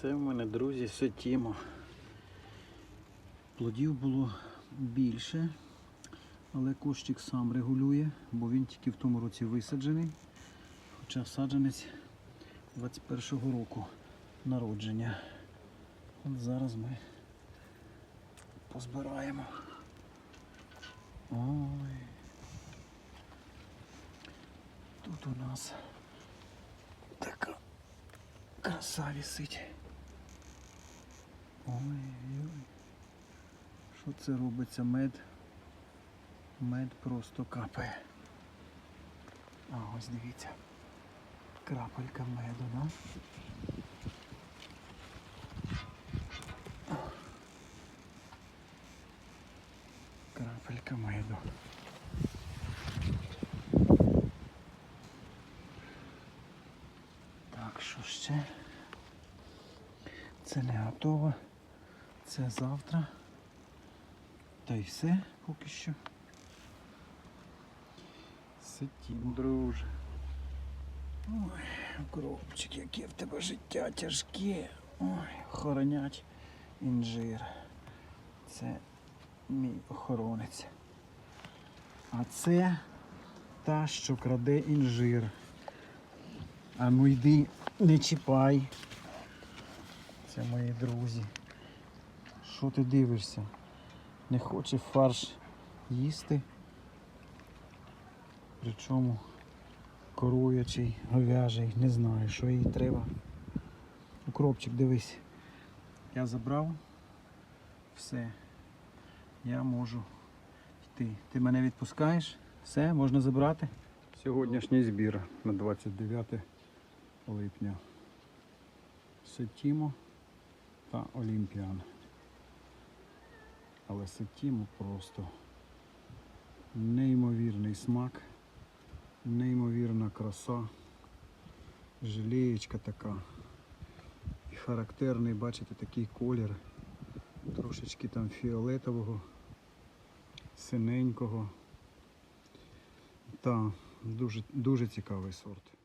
Це в мене, друзі, сетімо. Плодів було більше, але кущик сам регулює, бо він тільки в тому році висаджений. Хоча саджанець 21-го року народження. От зараз ми позбираємо. Ой. Тут у нас така краса висить. Ой-ой. Що це робиться? Мед. Мед просто капає. А ось дивіться. Крапелька меду, да? Крапелька меду. Так, що ще? Це не готово. Це завтра. Та й все поки що. Сидім, друже. Ой, укропчик, яке в тебе життя тяжке. Ой, хоронять інжир. Це мій охоронець. А це та, що краде інжир. А ну йди, не чіпай. Це мої друзі. Що ти дивишся? Не хоче фарш їсти. Причому коруячий, говяжий, не знаю, що їй треба. Укропчик, дивись. Я забрав все. Я можу йти. Ти мене відпускаєш? Все, можна забрати? Сьогоднішній збір на 29 липня. Сетімо та Олімпіан. Але Сетімо просто неймовірний смак, неймовірна краса, желеєчка така. І характерний, бачите, такий колір. Трошечки там фіолетового, синенького. Та дуже, дуже цікавий сорт.